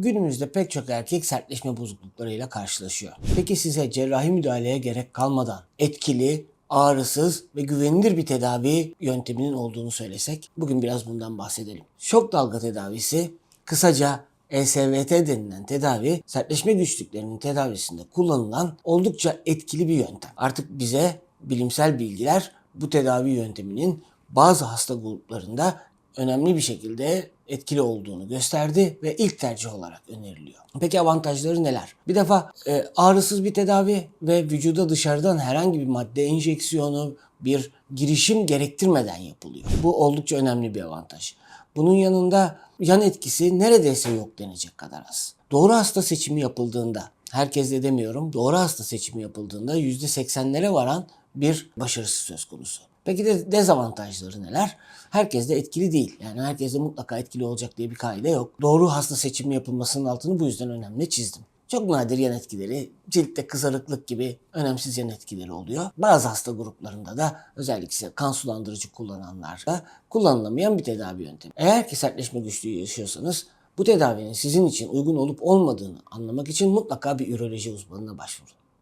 Günümüzde pek çok erkek sertleşme bozukluklarıyla karşılaşıyor. Peki size cerrahi müdahaleye gerek kalmadan etkili, ağrısız ve güvenilir bir tedavi yönteminin olduğunu söylesek bugün biraz bundan bahsedelim. Şok dalga tedavisi kısaca ESVT denilen tedavi sertleşme güçlüklerinin tedavisinde kullanılan oldukça etkili bir yöntem. Artık bize bilimsel bilgiler bu tedavi yönteminin bazı hasta gruplarında önemli bir şekilde etkili olduğunu gösterdi ve ilk tercih olarak öneriliyor. Peki avantajları neler? Bir defa e, ağrısız bir tedavi ve vücuda dışarıdan herhangi bir madde enjeksiyonu, bir girişim gerektirmeden yapılıyor. Bu oldukça önemli bir avantaj. Bunun yanında yan etkisi neredeyse yok denecek kadar az. Doğru hasta seçimi yapıldığında, herkes de demiyorum, doğru hasta seçimi yapıldığında %80'lere varan bir başarısı söz konusu. Peki de dezavantajları neler? Herkes de etkili değil. Yani herkes de mutlaka etkili olacak diye bir kaide yok. Doğru hasta seçimi yapılmasının altını bu yüzden önemli çizdim. Çok nadir yan etkileri, ciltte kızarıklık gibi önemsiz yan etkileri oluyor. Bazı hasta gruplarında da özellikle kan sulandırıcı kullananlarda kullanılamayan bir tedavi yöntemi. Eğer ki sertleşme güçlüğü yaşıyorsanız bu tedavinin sizin için uygun olup olmadığını anlamak için mutlaka bir üroloji uzmanına başvurun.